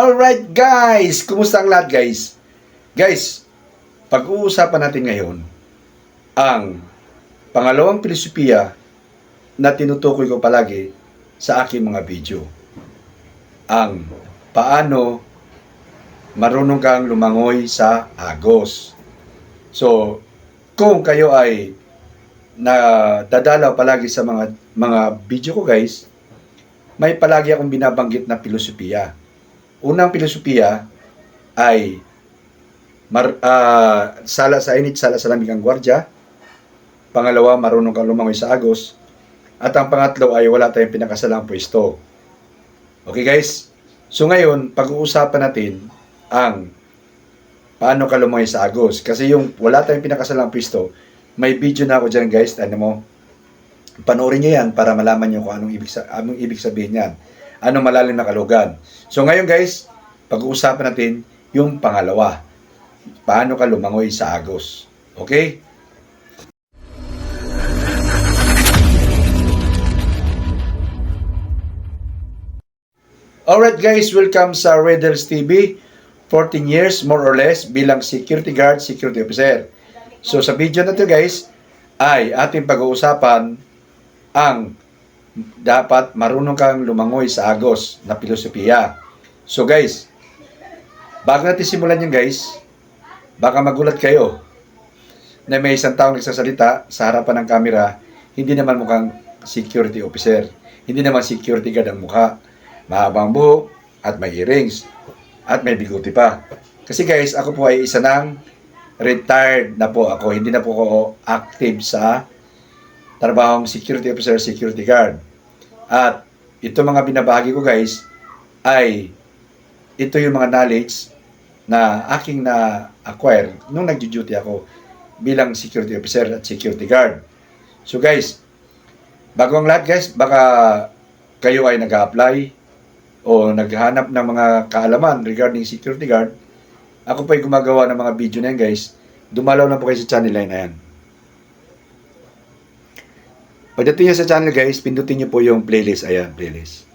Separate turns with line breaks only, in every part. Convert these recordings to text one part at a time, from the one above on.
Alright guys, kumusta ang lahat guys? Guys, pag-uusapan natin ngayon ang pangalawang filosofiya na tinutukoy ko palagi sa aking mga video. Ang paano marunong kang lumangoy sa agos. So, kung kayo ay nadadalaw palagi sa mga mga video ko guys, may palagi akong binabanggit na filosofiya. Unang filosofiya ay mar, ah, sala sa init, sala sa lamig ang gwardya. Pangalawa, marunong kang lumangoy sa agos. At ang pangatlo ay wala tayong pinakasalang pwesto. Okay guys? So ngayon, pag-uusapan natin ang paano ka lumangoy sa agos. Kasi yung wala tayong pinakasalang pwesto, may video na ako dyan guys. Ano mo? Panoorin nyo yan para malaman nyo kung anong ibig, anong ibig sabihin yan. Anong malalim na kalugan. So ngayon guys, pag-uusapan natin yung pangalawa. Paano ka lumangoy sa agos. Okay? Alright guys, welcome sa Riddles TV. 14 years more or less bilang security guard, security officer. So sa video na to guys, ay ating pag-uusapan ang dapat marunong kang lumangoy sa agos na filosofiya. So guys, bago natin simulan yan guys, baka magulat kayo na may isang taong nagsasalita sa harapan ng kamera, hindi naman mukhang security officer. Hindi naman security guard ang mukha. Mahabang buhok at may earrings at may biguti pa. Kasi guys, ako po ay isa ng retired na po ako. Hindi na po ako active sa trabahong security officer, security guard. At ito mga binabahagi ko guys ay ito yung mga knowledge na aking na-acquire nung nagjo-duty ako bilang security officer at security guard. So guys, bago ang lahat guys, baka kayo ay nag-apply o naghahanap ng mga kaalaman regarding security guard, ako pa ay gumagawa ng mga video na yan guys. Dumalaw lang po kayo sa channel line na yan. Pagdating nyo sa channel guys, pindutin nyo po yung playlist. Ayan, playlist.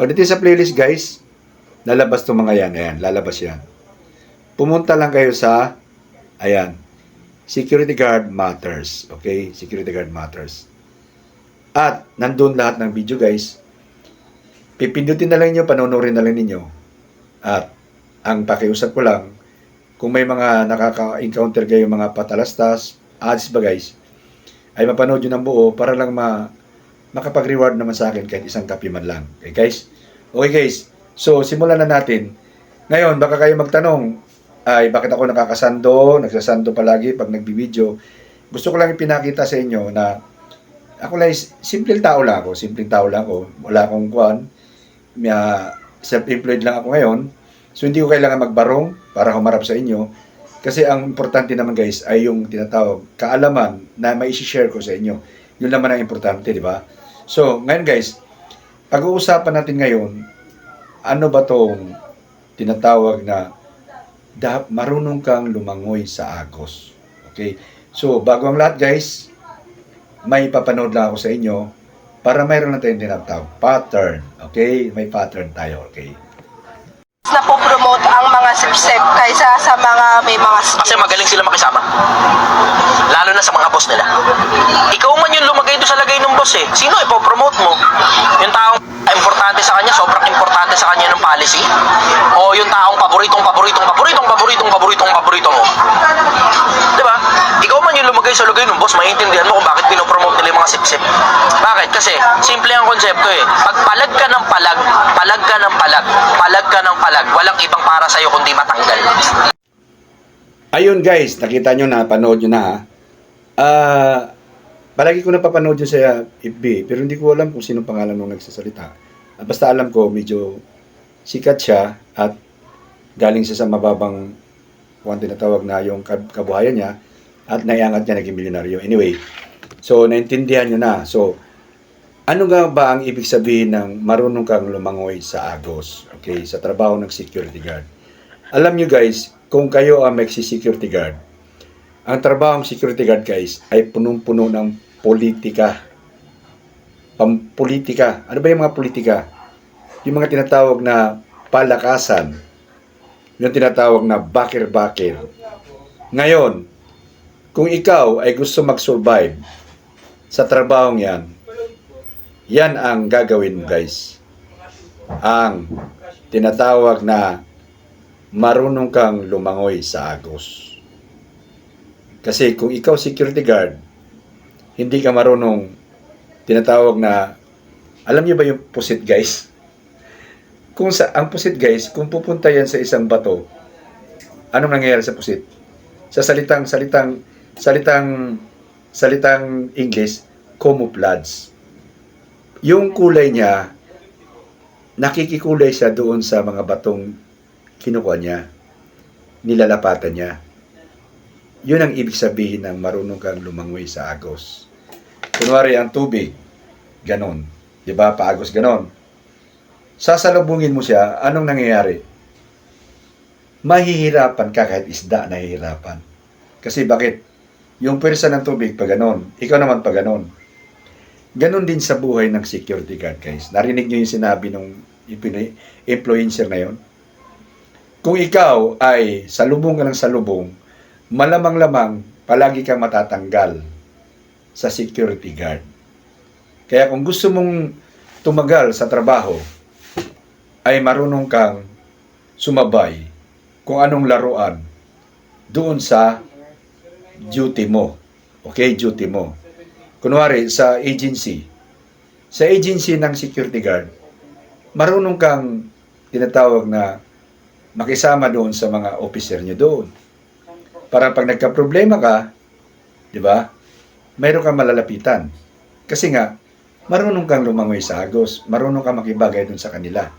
Pagdating sa playlist guys, lalabas itong mga yan. Ayan, lalabas yan. Pumunta lang kayo sa, ayan, Security Guard Matters. Okay? Security Guard Matters. At, nandun lahat ng video guys. Pipindutin na lang nyo, panonorin na lang ninyo. At, ang pakiusap ko lang, kung may mga nakaka-encounter kayo mga patalastas, ads ba guys, ay mapanood yun ng buo para lang ma makapag-reward naman sa akin kahit isang kape man lang. Okay guys? Okay guys, so simulan na natin. Ngayon, baka kayo magtanong, ay bakit ako nakakasando, nagsasando palagi pag nagbibideo. Gusto ko lang ipinakita sa inyo na ako lang, simpleng tao lang ako, simpleng tao lang ako. Wala akong kwan, ah, self-employed lang ako ngayon. So hindi ko kailangan magbarong para humarap sa inyo. Kasi ang importante naman guys ay yung tinatawag kaalaman na may share ko sa inyo. Yun naman ang importante, di ba? So, ngayon guys, pag-uusapan natin ngayon, ano ba tong tinatawag na marunong kang lumangoy sa agos. Okay? So, bago ang lahat guys, may papanood lang ako sa inyo para mayroon na tayong tinatawag pattern. Okay? May pattern tayo. Okay?
na po promote ang mga sip-sip kaysa sa mga may mga
Kasi magaling sila makisama. Lalo na sa mga boss nila. Ikaw man yung lumagay doon sa lagay ng boss eh. Sino ipopromote mo? Yung taong importante sa kanya, sobrang importante sa kanya ng policy? O yung taong paboritong, paboritong, paboritong, paboritong, paboritong, paborito mo? Di ba? Ikaw man yung lumagay sa lagay ng boss, maintindihan mo kung bakit pinopromote nila yung mga sip-sip. Bakit? Kasi simple ang konsepto eh. Pag palag ka ng palag, palag ka ng palag, palag ka ng palag, walang ibang para sa'yo kundi matanggal.
Ayun guys, nakita nyo na, panood nyo na ha. Ah, palagi ko napapanood yun sa FB, pero hindi ko alam kung sino pangalan nung nagsasalita. Ah, basta alam ko, medyo sikat siya at galing siya sa mababang kung tinatawag na yung kab- kabuhayan niya at naiangat niya naging milyonaryo. Anyway, so naintindihan nyo na. So, ano nga ba ang ibig sabihin ng marunong kang lumangoy sa agos? Okay, sa trabaho ng security guard. Alam nyo guys, kung kayo ang magsi-security guard, ang trabaho ng security guard guys ay punong-puno ng politika. Pampolitika. Ano ba yung mga politika? Yung mga tinatawag na palakasan. Yung tinatawag na bakir-bakir. Ngayon, kung ikaw ay gusto mag-survive sa trabahong yan, yan ang gagawin mo guys. Ang tinatawag na marunong kang lumangoy sa agos. Kasi kung ikaw security guard, hindi ka marunong tinatawag na alam niyo ba yung pusit guys? Kung sa ang pusit guys, kung pupunta yan sa isang bato, anong nangyayari sa pusit? Sa salitang salitang salitang salitang English, camouflage. Yung kulay niya, nakikikulay siya doon sa mga batong kinukuha niya. Nilalapatan niya. Yun ang ibig sabihin ng marunong kang lumangoy sa agos. Kunwari ang tubig, ganon. Di ba? Paagos ganon. Sasalubungin mo siya, anong nangyayari? Mahihirapan ka kahit isda nahihirapan. Kasi bakit? Yung pwersa ng tubig pa ganon, ikaw naman pa ganon. Ganon din sa buhay ng security guard, guys. Narinig niyo yung sinabi ng influencer na yon? Kung ikaw ay salubong ka ng salubong, malamang-lamang palagi kang matatanggal sa security guard. Kaya kung gusto mong tumagal sa trabaho, ay marunong kang sumabay kung anong laruan doon sa duty mo. Okay, duty mo. Kunwari, sa agency, sa agency ng security guard, marunong kang tinatawag na makisama doon sa mga officer niyo doon. Para pag nagka-problema ka, di ba, mayroon kang malalapitan. Kasi nga, marunong kang lumangoy sa agos, marunong kang makibagay doon sa kanila.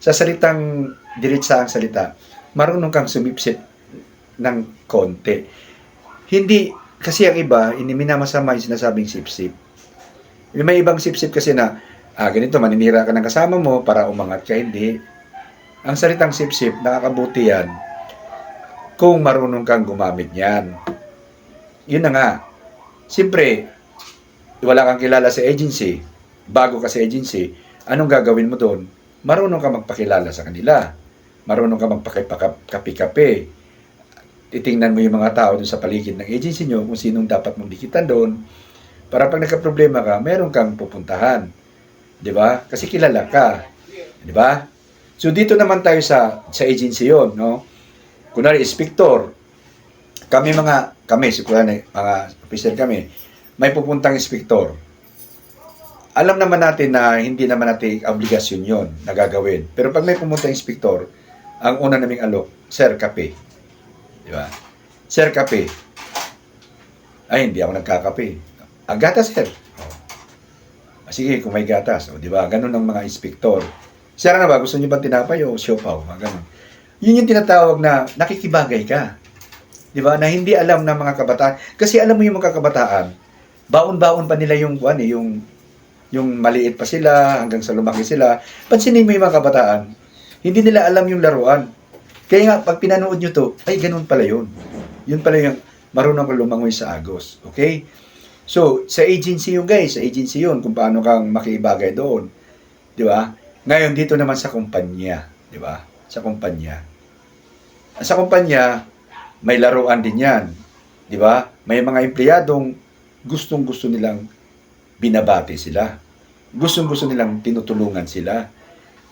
Sa salitang diretsa ang salita, marunong kang sumipsip ng konti. Hindi, kasi ang iba, hindi minamasama yung sinasabing sipsip. May ibang sipsip kasi na, ah, ganito, maninira ka ng kasama mo para umangat ka, hindi. Ang salitang sipsip, nakakabuti yan kung marunong kang gumamit niyan. Yun na nga. Siyempre, wala kang kilala sa agency, bago ka sa agency, anong gagawin mo doon? Marunong ka magpakilala sa kanila. Marunong ka magpakapi-kape. Titingnan mo yung mga tao doon sa paligid ng agency nyo kung sinong dapat mong dikitan doon. Para pag nagka-problema ka, meron kang pupuntahan. Di ba? Kasi kilala ka. Di ba? So dito naman tayo sa sa agency yon, no? Kunwari inspector. Kami mga kami, si kunwari, mga officer kami, may pupuntang inspector. Alam naman natin na hindi naman natin obligasyon yon na gagawin. Pero pag may pumunta inspector, ang una naming alok, Sir, kape. Di ba? Sir, kape. Ay, hindi ako nagkakape. Ang gatas, sir. Oh. Ah, Sige, kung may gatas. O, di ba? Ganun ang mga inspektor. Sir, ano ba? Gusto niyo ba tinapay o siopaw? Mga ganun. Yun yung tinatawag na nakikibagay ka. Di ba? Na hindi alam ng mga kabataan. Kasi alam mo yung mga kabataan, baon-baon pa nila yung, ano, yung, yung maliit pa sila, hanggang sa lumaki sila. Pansinin mo yung mga kabataan, hindi nila alam yung laruan. Kaya nga, pag pinanood nyo to, ay, ganun pala yun. Yun pala yung marunong ka lumangoy sa agos. Okay? So, sa agency yun guys, sa agency yun, kung paano kang makibagay doon. Di ba? Ngayon, dito naman sa kumpanya. Di ba? Sa kumpanya. Sa kumpanya, may laruan din yan. Di ba? May mga empleyadong gustong-gusto nilang binabati sila. Gustong-gusto nilang tinutulungan sila.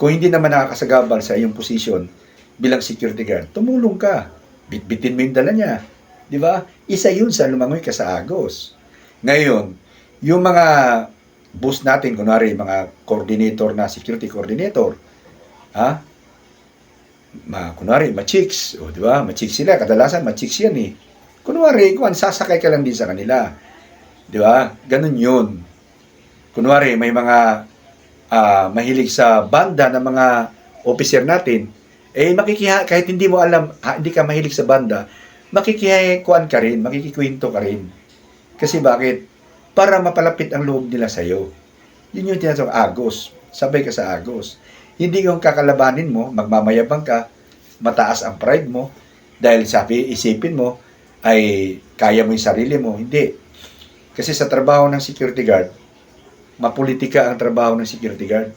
Kung hindi naman nakakasagabal sa iyong posisyon bilang security guard, tumulong ka. Bitbitin mo yung dala niya. Di ba? Isa yun sa lumangoy ka sa agos. Ngayon, yung mga boss natin, kunwari, mga coordinator na security coordinator, ha? Ma, kunwari, ma-chicks, o di ba? Ma-chicks sila, kadalasan ma-chicks yan eh. Kunwari, kung sasakay ka lang din sa kanila. Di ba? Ganun yun. Kunwari, may mga ah, mahilig sa banda ng mga officer natin, eh makikiha, kahit hindi mo alam, ha, hindi ka mahilig sa banda, makikikuan ka rin, makikikwento ka rin. Kasi bakit? Para mapalapit ang loob nila sa'yo. Yun yung tinatawag agos. Sabay ka sa agos. Hindi yung kakalabanin mo, magmamayabang ka, mataas ang pride mo, dahil sabi, isipin mo, ay kaya mo yung sarili mo. Hindi. Kasi sa trabaho ng security guard, mapolitika ang trabaho ng security guard.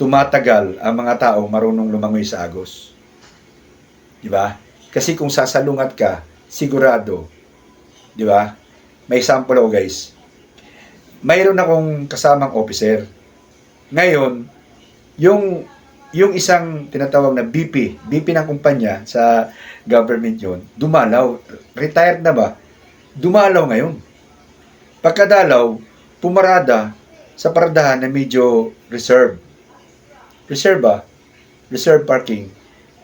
tumatagal ang mga tao marunong lumangoy sa agos. Di ba? Kasi kung sasalungat ka, sigurado, di ba? May example ako guys. Mayroon akong kasamang officer. Ngayon, yung yung isang tinatawag na BP, BP ng kumpanya sa government yon, dumalaw. Retired na ba? Dumalaw ngayon. Pagkadalaw, pumarada sa paradahan na medyo reserve. Reserve ba? Reserve parking.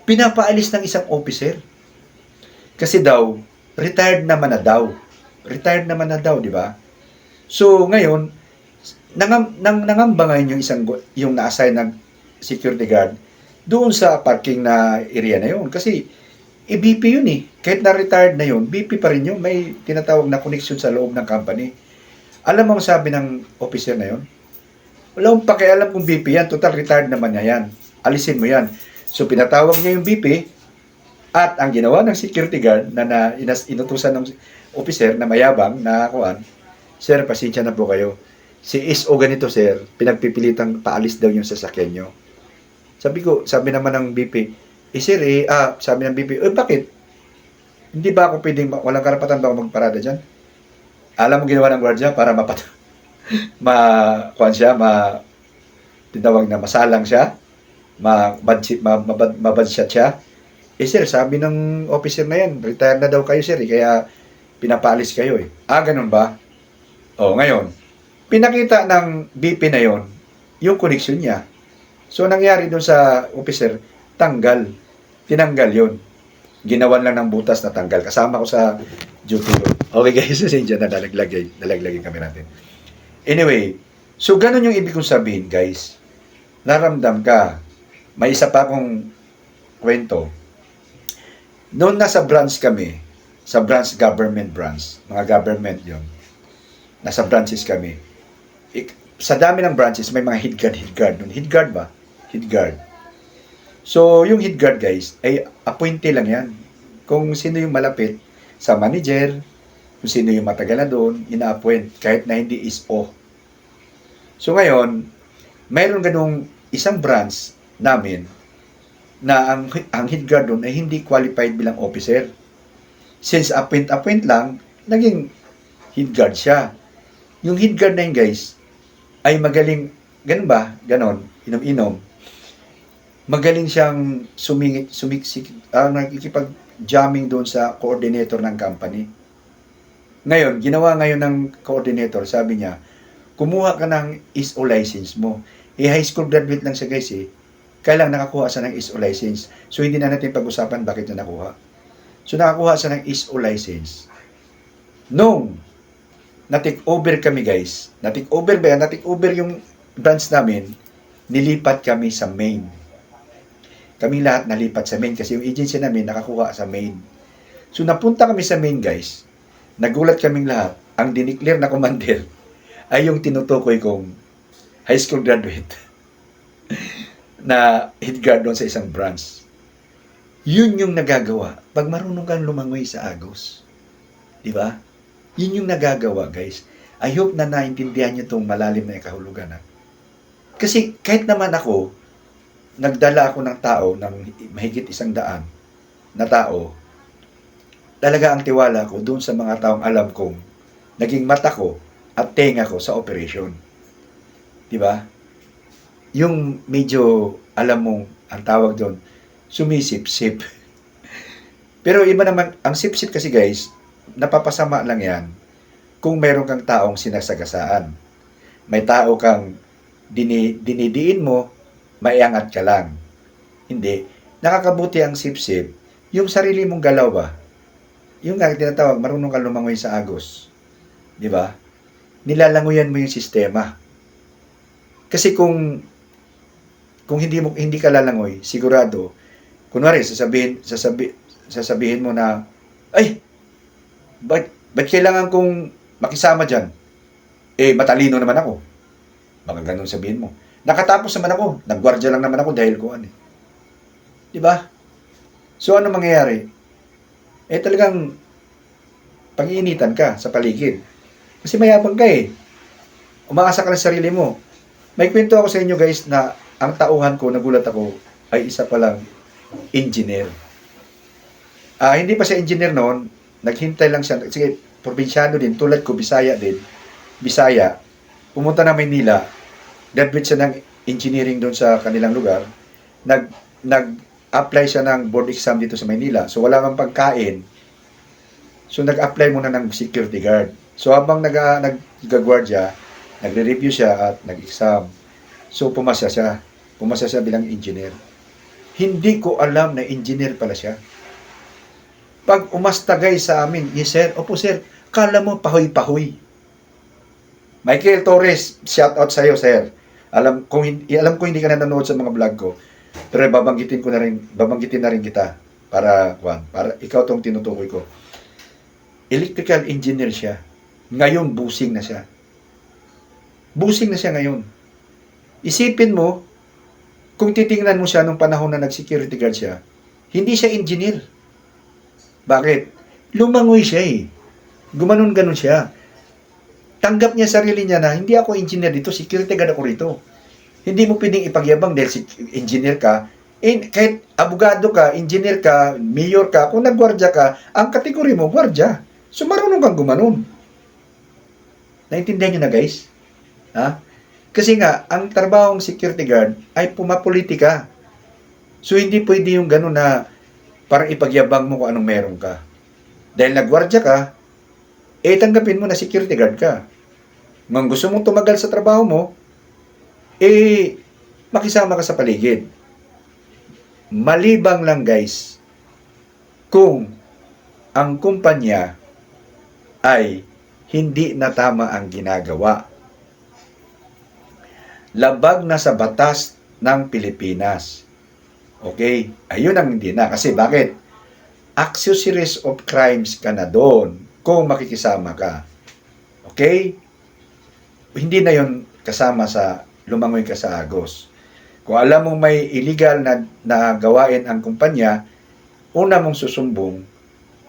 Pinapaalis ng isang officer. Kasi daw, retired naman na daw. Retired naman na daw, di ba? So, ngayon, nangam, nang, nangamba ngayon yung isang, yung na-assign ng security guard doon sa parking na area na yun. Kasi, eh, BP yun eh. Kahit na retired na yun, BP pa rin yun. May tinatawag na connection sa loob ng company. Alam mo ang sabi ng officer na yun? Wala akong pakialam kung BP yan. Total retired naman niya yan. Alisin mo yan. So, pinatawag niya yung BP at ang ginawa ng security guard na, na inutusan ng officer na mayabang na kuan, Sir, pasensya na po kayo. Si SO ganito, sir, pinagpipilitang paalis daw yung sasakyan nyo. Sabi ko, sabi naman ng BP, eh sir, eh, ah, sabi ng BP, eh bakit? Hindi ba ako pwedeng, walang karapatan ba ako magparada dyan? Alam mo ginawa ng gwardiya para mapat ma kuan siya, ma tinawag na masalang siya, ma badsi, ma, mabad, mabadshot siya. Eh sir, sabi ng officer na yan, retire na daw kayo sir, eh, kaya pinapaalis kayo eh. Ah, ganun ba? Oh, ngayon, pinakita ng BP na yon yung connection niya. So, nangyari doon sa officer, tanggal. Tinanggal yon Ginawan lang ng butas na tanggal. Kasama ko sa duty room. Okay guys, pasensya na nalaglagay. Nalaglagay kami natin. Anyway, so ganun yung ibig kong sabihin guys. Naramdam ka. May isa pa akong kwento. Noon nasa branch kami, sa branch government branch, mga government yon nasa branches kami. Sa dami ng branches, may mga head guard, head guard. Nun, head guard ba? Head guard. So, yung head guard guys, ay appointee lang yan. Kung sino yung malapit sa manager, kung sino yung matagal na doon, ina-appoint kahit na hindi is O. So ngayon, mayroon ganung isang branch namin na ang, ang head guard doon ay hindi qualified bilang officer. Since appoint-appoint lang, naging head guard siya. Yung head guard na yun, guys, ay magaling, ganun ba? Ganon, inom-inom. Magaling siyang sumingit, sumiksik, uh, nakikipag-jamming doon sa coordinator ng company. Ngayon, ginawa ngayon ng coordinator, sabi niya, kumuha ka ng ISO license mo. Eh, high school graduate lang siya, guys, eh. Kaya lang nakakuha siya ng ISO license. So, hindi na natin pag-usapan bakit niya nakuha. So, nakakuha siya ng ISO license. Nung na-take over kami guys. Na-take over ba yan? Over yung branch namin. Nilipat kami sa main. Kami lahat nalipat sa main kasi yung agency namin nakakuha sa main. So napunta kami sa main guys. Nagulat kaming lahat. Ang dineclare na commander ay yung tinutukoy kong high school graduate na head guard doon sa isang branch. Yun yung nagagawa pag marunong kang lumangoy sa agos. Di ba? Yun yung nagagawa, guys. I hope na naintindihan nyo itong malalim na kahulugan. Ha? Kasi kahit naman ako, nagdala ako ng tao ng mahigit isang daan na tao, talaga ang tiwala ko doon sa mga taong alam kong naging mata ko at tenga ko sa operation. Di ba? Yung medyo alam mong ang tawag doon, sumisip-sip. Pero iba naman, ang sip-sip kasi guys, napapasama lang yan kung meron kang taong sinasagasaan. May tao kang dini, dinidiin mo, maiangat ka lang. Hindi. Nakakabuti ang sip-sip. Yung sarili mong galaw ba? Yung nga tinatawag, marunong ka lumangoy sa agos. Di ba? Nilalanguyan mo yung sistema. Kasi kung kung hindi mo hindi ka lalangoy, sigurado, kunwari sasabihin sasabi, sasabihin mo na ay ba't, ba't kailangan kong makisama dyan? Eh, matalino naman ako. Baka ganun sabihin mo. Nakatapos naman ako. Nagwardya lang naman ako dahil ko ano. eh. Di ba? So, ano mangyayari? Eh, talagang pag-iinitan ka sa paligid. Kasi mayabang ka eh. Umaasa ka ng sarili mo. May kwento ako sa inyo guys na ang tauhan ko, nagulat ako, ay isa palang engineer. Ah, hindi pa siya engineer noon, naghintay lang siya, sige, probinsyano din, tulad ko, Bisaya din, Bisaya, pumunta na Maynila, graduate siya ng engineering doon sa kanilang lugar, nag, nag-apply siya ng board exam dito sa Maynila, so wala kang pagkain, so nag-apply muna ng security guard. So habang nag, nag-guardia, nagre-review siya at nag-exam. So pumasa siya, pumasa siya bilang engineer. Hindi ko alam na engineer pala siya. Pag umastagay sa amin, yes sir, opo sir, kala mo pahoy-pahoy. Michael Torres, shout out sa'yo, sir. Alam kung hindi, alam ko hindi ka nanonood sa mga vlog ko. Pero babanggitin ko na rin, babanggitin na rin kita para Juan, para ikaw tong tinutukoy ko. Electrical engineer siya. Ngayon busing na siya. Busing na siya ngayon. Isipin mo, kung titingnan mo siya nung panahon na nag-security guard siya, hindi siya engineer. Bakit? Lumangoy siya eh. Gumanon-ganon siya. Tanggap niya sarili niya na, hindi ako engineer dito, security guard ako rito. Hindi mo pwedeng ipagyabang dahil si engineer ka. Eh, kahit abogado ka, engineer ka, mayor ka, kung nagwardya ka, ang kategory mo, gwardya. So, marunong kang gumanon. Naintindihan niyo na guys? Ha? Kasi nga, ang trabahong security guard ay pumapolitika. So, hindi pwede yung gano'n na parang ipagyabang mo kung anong meron ka. Dahil nagwardya ka, eh tanggapin mo na security guard ka. Kung gusto mong tumagal sa trabaho mo, eh makisama ka sa paligid. Malibang lang guys, kung ang kumpanya ay hindi na tama ang ginagawa. Labag na sa batas ng Pilipinas. Okay? Ayun ang hindi na. Kasi bakit? Accessories of crimes ka na doon kung makikisama ka. Okay? Hindi na yon kasama sa lumangoy ka sa Agos. Kung alam mong may illegal na, na gawain ang kumpanya, una mong susumbong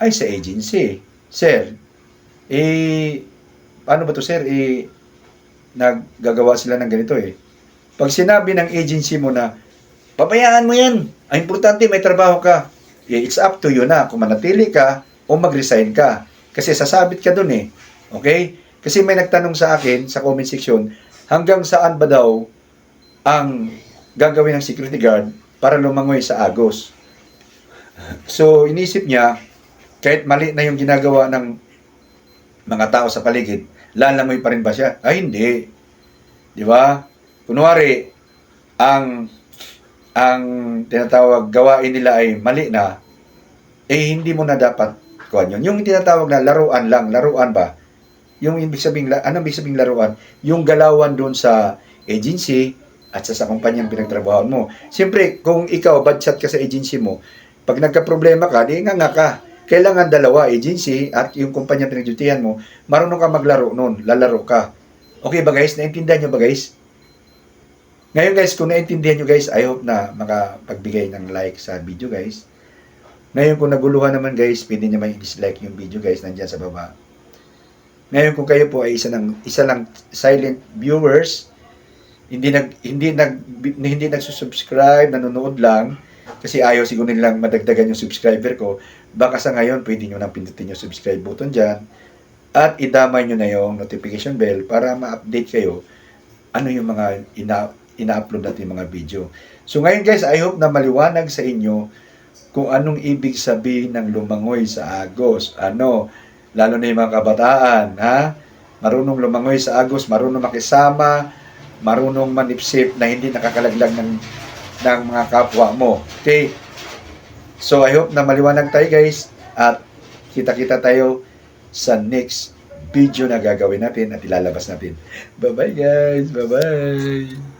ay sa agency. Sir, eh, paano ba to sir? Eh, naggagawa sila ng ganito eh. Pag sinabi ng agency mo na, pabayaan mo yan. Ang importante, may trabaho ka. Eh, it's up to you na kung manatili ka o mag-resign ka. Kasi sasabit ka dun eh. Okay? Kasi may nagtanong sa akin sa comment section, hanggang saan ba daw ang gagawin ng security guard para lumangoy sa Agos? So, inisip niya, kahit mali na yung ginagawa ng mga tao sa paligid, lalangoy pa rin ba siya? Ay, hindi. Di ba? Kunwari, ang ang tinatawag gawain nila ay mali na, eh hindi mo na dapat kuhan yun. Yung tinatawag na laruan lang, laruan ba? Yung ibig sabihin, la- anong ibig sabihin laruan? Yung galawan doon sa agency at sa, sa kumpanyang pinagtrabahoan mo. Siyempre, kung ikaw, bad shot ka sa agency mo, pag nagka-problema ka, di nga nga ka. Kailangan dalawa, agency at yung kumpanya pinagdutihan mo, marunong ka maglaro noon, lalaro ka. Okay ba guys? Naintindihan nyo ba guys? Ngayon guys, kung naintindihan nyo guys, I hope na makapagbigay ng like sa video guys. Ngayon kung naguluhan naman guys, pwede nyo may dislike yung video guys, nandyan sa baba. Ngayon kung kayo po ay isa lang, isa lang silent viewers, hindi nag hindi nag hindi nagsusubscribe, nanonood lang kasi ayaw siguro nilang madagdagan yung subscriber ko. Baka sa ngayon pwede nyo nang pindutin yung subscribe button diyan at idamay nyo na yung notification bell para ma-update kayo ano yung mga ina ina-upload natin mga video. So ngayon guys, I hope na maliwanag sa inyo kung anong ibig sabihin ng lumangoy sa Agos. Ano, lalo na yung mga kabataan, ha? Marunong lumangoy sa Agos, marunong makisama, marunong manipsip na hindi nakakalaglag ng, ng mga kapwa mo. Okay? So, I hope na maliwanag tayo guys at kita-kita tayo sa next video na gagawin natin at ilalabas natin. Bye-bye guys! Bye-bye!